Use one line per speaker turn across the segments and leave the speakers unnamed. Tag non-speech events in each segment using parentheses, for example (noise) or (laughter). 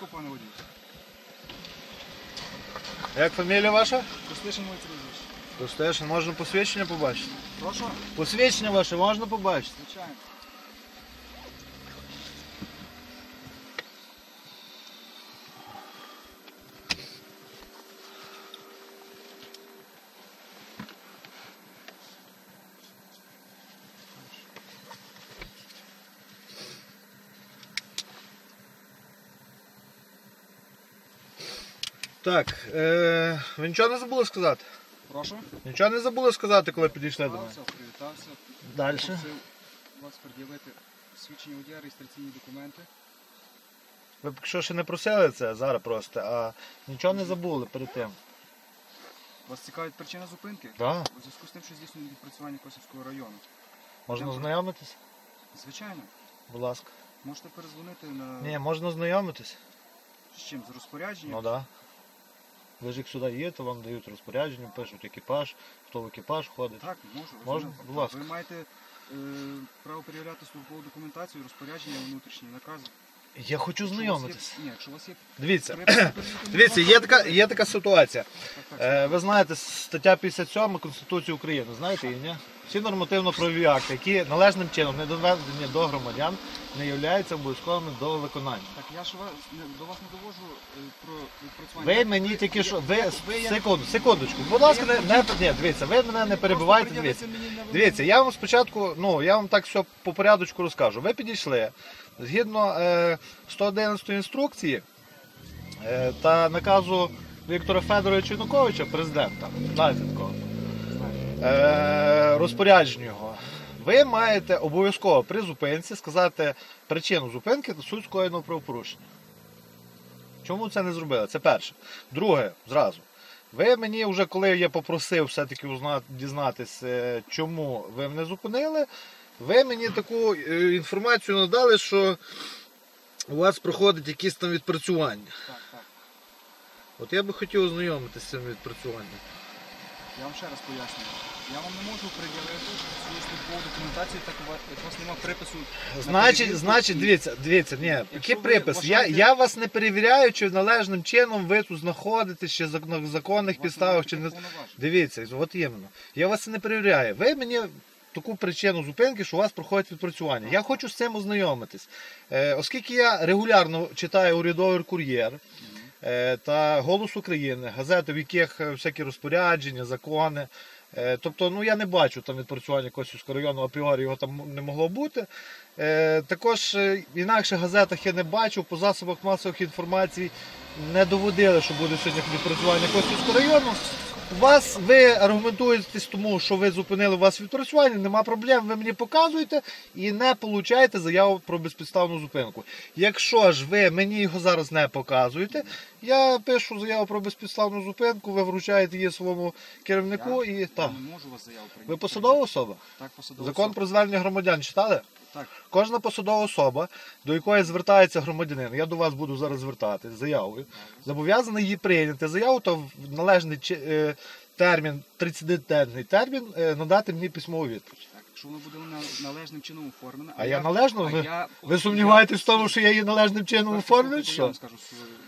Порядку, пане водій.
Як фамілія ваша?
Костишин мой прізвище.
Достаєш, можна посвідчення побачити.
Прошу?
Посвідчення ваше можна побачити.
Звичайно.
Так, е, ви нічого не забули сказати?
Прошу?
Нічого не забули сказати, коли підійшли до мене?
Привітався, привітався.
Далі.
Попросив вас пред'явити свідчення водія, реєстраційні документи.
Ви поки що ще не просили це зараз просто, а нічого не забули перед тим.
Вас цікавить причина зупинки?
Да.
У зв'язку з тим, що здійснює відпрацювання Косівського району.
Можна
Йдемо.
ознайомитись?
Звичайно.
Будь ласка.
Можете перезвонити на
Ні, можна ознайомитись.
з чим? З розпорядженням?
Ну так. Да. Ви ж як сюди їдете, вам дають розпорядження, пишуть екіпаж, хто в екіпаж ходить.
Так, можу.
Можна? Будь ласка.
Ви маєте е, право перевіряти службову документацію, розпорядження внутрішні накази.
Я хочу
є-
знайомитись.
Ні, якщо у вас є
Дивіться, (coughs) дивіться, є така, є така ситуація. Е, ви знаєте, стаття 57 Конституції України, знаєте її, ні? Всі нормативно-правові акти, які належним чином не доведені до громадян, не являються обов'язковими до виконання.
Так, я ж вас, не, до вас не довожу е, про відпрацювання.
Ви мені тільки що, ви, секунду, секундочку, будь ласка, не, не, ні, дивіться, ви мене не перебивайте, дивіться. Дивіться, я вам спочатку, ну я вам так все по порядочку розкажу. Ви підійшли згідно е, 111 інструкції е, та наказу Віктора Федоровича Януковича, президента, знаєте такого, е, розпорядження його. Ви маєте обов'язково при зупинці сказати причину зупинки та суть скоєного правопорушення. Чому це не зробили? Це перше. Друге, зразу. Ви мені вже коли я попросив все-таки дізнатися, е, чому ви мене зупинили, ви мені таку е, інформацію надали, що у вас проходить якісь там відпрацювання.
Так, так.
От я би хотів ознайомитися з цим відпрацюванням.
Я вам ще раз пояснюю. Я вам не можу пред'явити свою службову документацію, так у вас, як у вас немає припису. на
Значить,
перевірку
значить, дивіться, дивіться, ні, який
ви
припис. Я,
вважаєте-
я вас не перевіряю, чи належним чином ви тут знаходитесь, чи зак- на законних підставах, чи не.
повноважень.
Дивіться, от іменно. Я вас не перевіряю. Ви мені таку причину зупинки, що у вас проходить відпрацювання. Я хочу з цим ознайомитись. Е, оскільки я регулярно читаю урядовий кур'єр та Голос України, газети, в яких е, всякі розпорядження, закони. Е, Тобто, ну я не бачу там відпрацювання Косівського району, апіорі його там не могло бути. Е, також інакше газетах я не бачу, по засобах масових інформацій не доводили, що буде сьогодні відпрацювання Косівського району. Вас ви аргументуєтесь тому, що ви зупинили у вас відпрацювання, нема проблем, ви мені показуєте і не получаєте заяву про безпідставну зупинку. Якщо ж ви мені його зараз не показуєте, я пишу заяву про безпідставну зупинку, ви вручаєте її своєму керівнику
Я,
і так.
не можу вас заяву прийняти.
Ви посадова особа?
Так, посадова
Закон
особа.
про звернення громадян читали?
Так,
Кожна посадова особа, до якої звертається громадянин, я до вас буду зараз звертати з заявою, зобов'язаний її прийняти заяву та в належний е, термін, 30-денний термін, е, надати мені письмову відповідь.
так. Якщо воно буде на- належним чином оформлено.
А я належно? Ви- Ви сумніваєтесь в тому, що я її належним чином оформлюю? чи
Я вам скажу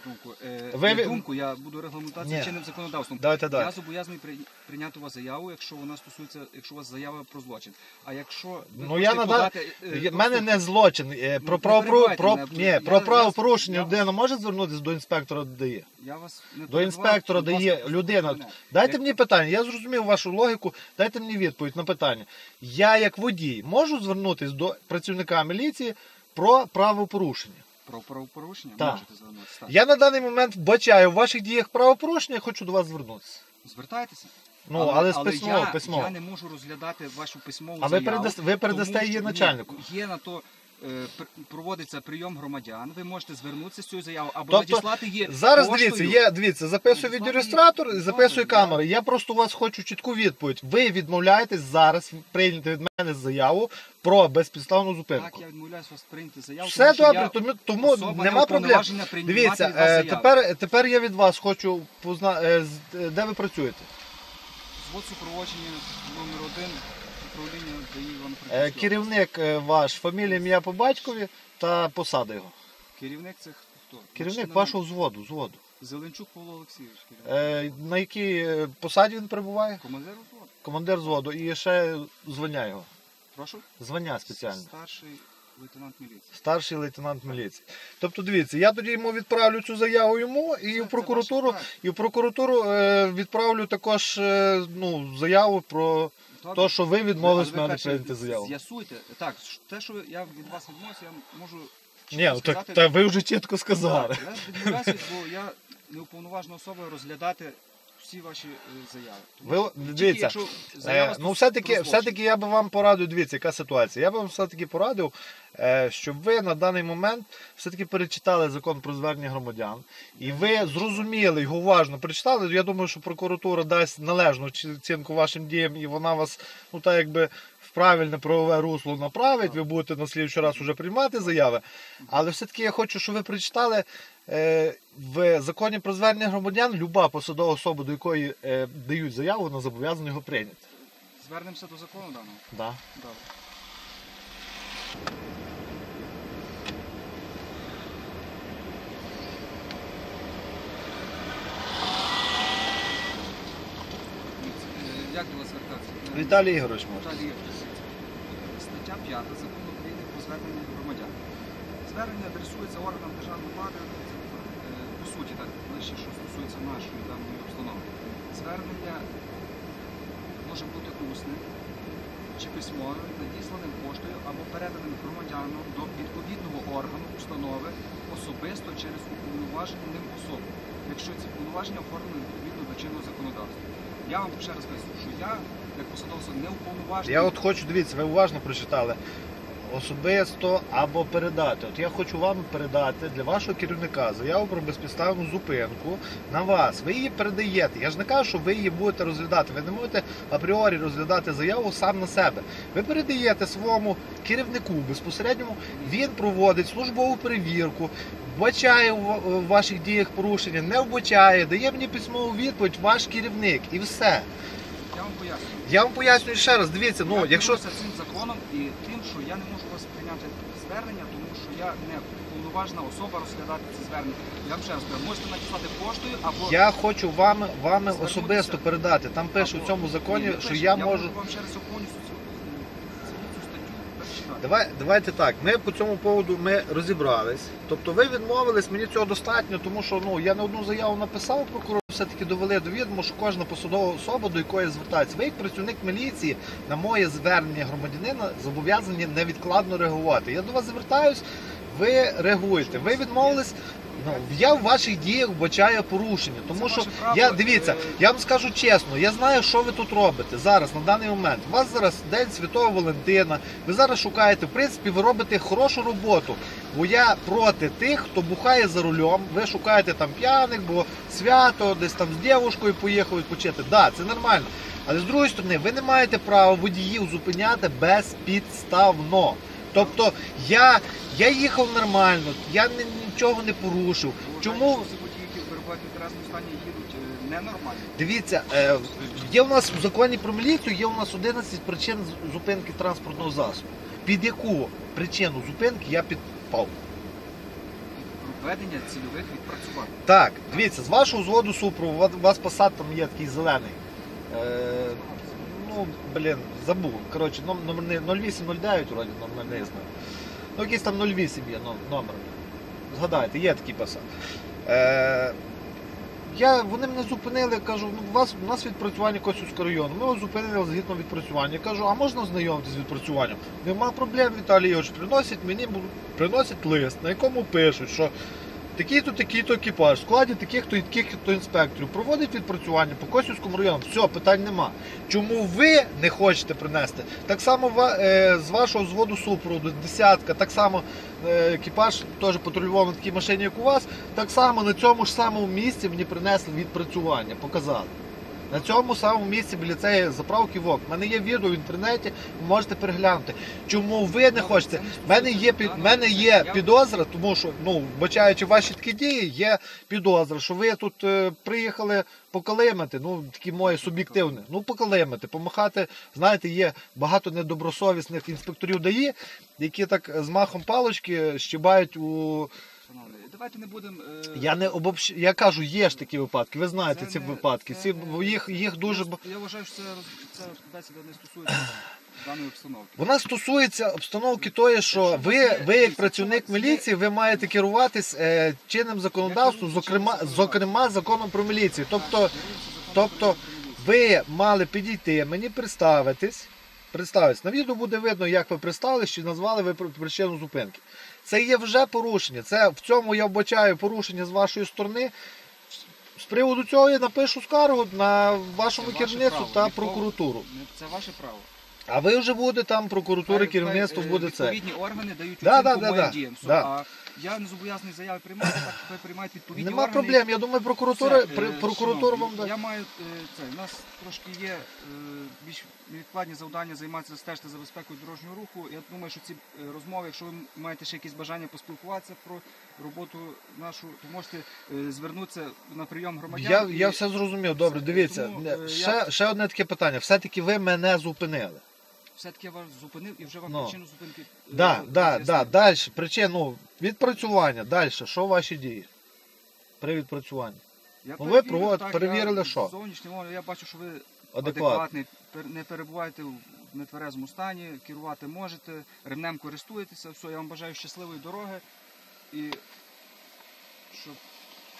думку. Е,
Ви-
не думку, я буду регламентацію
Ні.
чинним законодавством.
Давайте далі.
Я зобов'язаний при- прийняти у вас заяву, якщо вона стосується, якщо у вас заява про злочин. А якщо ви
Ну
хочете
я надав.
подати, е,
Я- мене не злочин. е, Про,
Ну,
про, про,
перебивайте
про,
мене.
ні,
Я-
про
я-
правопорушення
я-
людина може звернутися до інспектора ДАІ?
Я вас не
До
перебивав,
інспектора
будь ласка,
дає
послухайте
людина.
мене.
Дайте
Як-
мені питання, я зрозумів вашу логіку, дайте мені відповідь на питання. Я, як водій, можу звернутися до працівника міліції про правопорушення.
Про правопорушення
Так.
можете звернутися. Так.
Я на даний момент вбачаю в ваших діях правопорушення, я хочу до вас звернутися.
Звертайтеся.
Ну, але, з
але
письмово,
я,
письмово.
я не можу розглядати вашу письмову
А ви
заяву.
передасте- ви передасте
тому
її
що-
начальнику?
Є на то проводиться прийом громадян. Ви можете звернутися з цією заявою або
Тобто,
надіслати її
Зараз
поштою.
дивіться, є, дивіться, записую відеореєстратор записую камери. Я просто у вас хочу чітку відповідь. Ви відмовляєтесь зараз прийняти від мене заяву про безпідставну зупинку.
Так, я відмовляюсь вас прийняти заяву.
Все
тому
добре,
я
тому, тому нема проблем. Дивіться, е, тепер, тепер я від вас хочу познати, де ви працюєте.
Звод супроводження номер один управління ДАІ
Е,
Івано-Франківської
Керівник е, ваш, фамілія, ім'я по батькові та посада його.
Керівник це хто?
Керівник
Значить,
вашого взводу, взводу.
Зеленчук Павло Олексійович. керівник.
Е, на якій е, посаді він перебуває?
Командир взводу.
Командир взводу і ще звання його.
Прошу?
Звання спеціальне.
Старший лейтенант міліції.
Старший лейтенант міліції. Тобто, дивіться, я тоді йому відправлю цю заяву йому і в прокуратуру, і в прокуратуру е, відправлю також е, ну, заяву про Те, що ви відмовились
Але ви
мене
перше
прийняти заяву.
З'ясуйте. Так, те, що я від вас відмовився, я можу
Ні, ну, так,
сказати-
та ви вже чітко сказали.
Так, я відмовляюсь, бо я не уповноважена особа розглядати всі ваші е, заяви.
Ви- дивіться,
заява
Е, ну, все-таки, все-таки я би вам порадив, дивіться, яка ситуація. Я би вам все-таки порадив, е, щоб ви на даний момент все-таки перечитали закон про звернення громадян, і ви зрозуміли його уважно прочитали. Я думаю, що прокуратура дасть належну оцінку вашим діям, і вона вас, ну так якби. В правильне правове русло направить, ви будете на слідчий раз уже приймати заяви. Але все-таки я хочу, щоб ви прочитали е, в законі про звернення громадян люба посадова особа, до якої е, дають заяву, вона зобов'язана його прийняти.
Звернемося до закону даного.
Да.
Добре. Е, Як до вас звертатися?
Віталій Ігорович.
Віталій Ігорович, Стаття 5 Закону України про звернення громадян. Звернення адресується органам державної влади, е, по суті, так, лише що стосується нашої даної установи. Звернення може бути усним чи письмовим, надісланим поштою або переданим громадянином до відповідного органу установи особисто через уповноважену ним особу, якщо ці повноваження оформлені відповідно до чинного законодавства. Я вам ще раз кажу, що я, як не уповноважений.
Я от хочу, дивіться, ви уважно прочитали. Особисто або передати. От я хочу вам передати для вашого керівника заяву про безпідставну зупинку на вас. Ви її передаєте. Я ж не кажу, що ви її будете розглядати. Ви не можете апріорі розглядати заяву сам на себе. Ви передаєте своєму керівнику безпосередньому. Він проводить службову перевірку, вбачає в ваших діях порушення, не вбачає, дає мені письмову відповідь ваш керівник і все.
Я вам поясню.
Я вам пояснюю ще раз. Дивіться, ну
я
якщо
керуюся цим законом і тим, що я не можу вас прийняти звернення, тому що я не повноважена особа розглядати це звернення. Я вам ще раз кажу, можете надіслати поштою або
Я хочу вам, вами особисто передати. Там пише
або-
в цьому законі,
Ні,
що
пише.
я можу.
вам ще раз повністю цю, цю, статтю перечитати.
Давай, давайте так. Ми по цьому поводу ми розібрались. Тобто ви відмовились, мені цього достатньо, тому що ну я не одну заяву написав прокурор, все-таки довели до відому, що кожна посадова особа, до якої звертається. Ви як працівник міліції на моє звернення громадянина зобов'язані невідкладно реагувати. Я до вас звертаюсь, ви реагуєте. Ви відмовились. Ну, я в ваших діях вбачаю порушення, тому
Це
що
ваше право,
я дивіться,
е,
я вам скажу чесно, я знаю, що ви тут робите зараз на даний момент. У вас зараз день Святого Валентина. Ви зараз шукаєте, в принципі, ви робите хорошу роботу. Бо я проти тих, хто бухає за рулем. Ви шукаєте там п'яних, бо свято, десь там з дівушкою поїхав відпочити. Да, це нормально. Але з другої сторони, ви не маєте права водіїв зупиняти безпідставно. Тобто я, я їхав нормально, я ні- нічого не порушив. Чому
що всі перебувають в інтересному стані, їдуть е, ненормально?
Дивіться, е, є у нас в законі про міліцію, є у нас 11 причин з- зупинки транспортного засобу. Під яку причину зупинки я підпав?
Проведення цільових відпрацювань.
Так, дивіться, з вашого взводу супрову, у вас- у вас посад там є такий зелений. Е, ну, блін, забув. Коротше, ном- номерний 0809, вроді, номерний не знаю. Ну, якийсь там 08 є номер. Згадайте, є такий посад. Е, я, вони мене зупинили, кажу, ну, у вас у нас відпрацювання Косівського району. Ми його зупинили згідно відпрацювання. Я кажу, а можна знайомитися з відпрацюванням? Нема проблем, Віталій Ігорович, приносять мені приносять лист, на якому пишуть, що такий-то, такий-то екіпаж, в складі таких-то і таких-то інспекторів проводить відпрацювання по Косівському району. Все, питань нема. Чому ви не хочете принести? Так само е, з вашого зводу супроводу, десятка, так само е, екіпаж теж патрулював на такій машині, як у вас, так само на цьому ж самому місці мені принесли відпрацювання, показали. На цьому самому місці біля цієї заправки ВОК. У мене є відео в інтернеті, ви можете переглянути. Чому ви не хочете? У мене є під мене є підозра, тому що ну вбачаючи ваші такі дії, є підозра, що ви тут е, приїхали покалимати. Ну такі моє суб'єктивне. Ну покалимати, помахати. Знаєте, є багато недобросовісних інспекторів ДАІ, які так з махом палочки щибають у.
Давайте не будемо. е,
Я не обобщ... я кажу, є ж такі випадки. Ви знаєте ці випадки.
це
Ці їх їх дуже ба-
Я вважаю, що це, це бесіда не стосується (clears throat) даної обстановки.
Вона стосується обстановки тої, що ви, ви як працівник міліції, ви маєте керуватись е, чинним законодавством, зокрема, зокрема законом про міліцію. Тобто, тобто ви мали підійти, мені представитись. Представитись. На відео буде видно, як ви представились, чи назвали ви причину зупинки. Це є вже порушення. Це в цьому я вбачаю порушення з вашої сторони. З приводу цього я напишу скаргу на вашому
Це
керівництву та
Нікого-
прокуратуру.
Це ваше право.
А ви вже буде там прокуратури, керівництво
е,
буде це.
Відповідні органи дають
Да, да, да, да.
діям.
Да.
Я не зобов'язаний заяви приймати, так хай приймають відповідні
Нема
органи.
проблем. Я думаю, прокуратура,
Все,
при-
е,
прокуратура вам
шановні,
дасть.
Я маю е, це. У нас трошки є е, більш невідкладні завдання займатися стежити за безпекою дорожнього руху. Я думаю, що ці е, розмови, якщо ви маєте ще якісь бажання поспілкуватися про роботу нашу, то можете е, звернутися на прийом громадян.
Я,
і-
все зрозумів. Добре, дивіться.
тому, е,
ще,
я-
ще одне таке питання. Все-таки ви мене зупинили.
Все-таки я вас зупинив і вже вам
Ну.
причину зупинки. е,
Да, да, да, далі. Причину відпрацювання. Далі. Що ваші дії? При відпрацюванні.
Я
Ну, ви
перевірив,
проводите-
так,
перевірили,
я
що?
Зовнішньо, я бачу, що ви
Адекватно.
адекватний, пер- не перебуваєте в нетверезому стані, керувати можете, ремнем користуєтеся, все, я вам бажаю щасливої дороги і щоб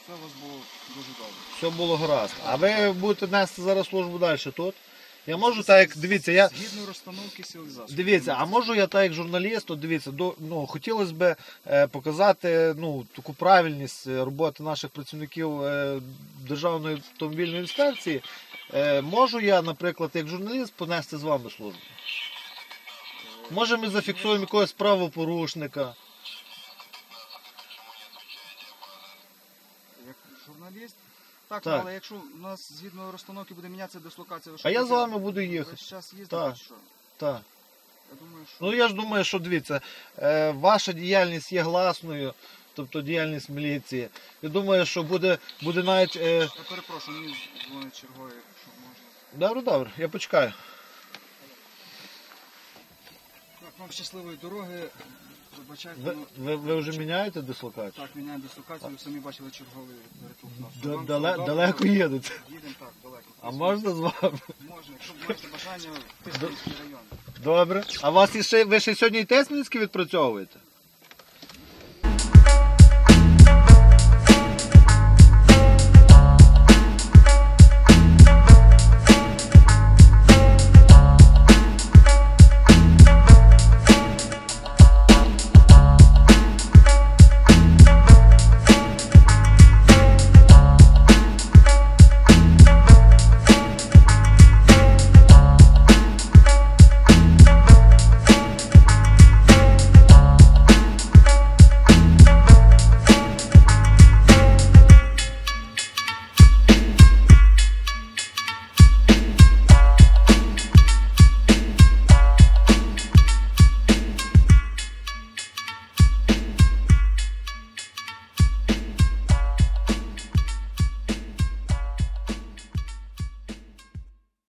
все у вас було дуже добре.
Все було гаразд. А ви будете нести зараз службу далі тут? Я можу так, як дивіться, я.
Згідно розстановки сил і засобів.
Дивіться, а можу я так як журналіст, от дивіться, до, ну, хотілося б е, показати ну, таку правильність е, роботи наших працівників е, Державної автомобільної інспекції. Е, можу я, наприклад, як журналіст понести з вами службу? Може ми зафіксуємо якогось правопорушника?
Так,
Так.
але якщо у нас згідно розстановки буде мінятися дислокація, ви
А я з вами буду їхати.
Весь час їздити,
Так.
чи що?
Так.
Я думаю, що...
Ну я ж думаю, що дивіться, е, ваша діяльність є гласною, тобто діяльність міліції. Я думаю, що буде, буде навіть. Е,
Я перепрошую, мені дзвонить черговий, якщо можна.
добре, добре, я почекаю.
Так, вам щасливої дороги. Вибачайте,
Ви,
ну,
ви, ви вже міняєте дислокацію?
так, міняємо дислокацію, ви самі бачили черговий перетух.
Д- дале- далеко їдете.
Їдемо так, далеко.
А можна з вами?
Можна, якщо маєте бажання, Тисменський район.
Добре. А вас іще, ви ще сьогодні і Тесмінський відпрацьовуєте?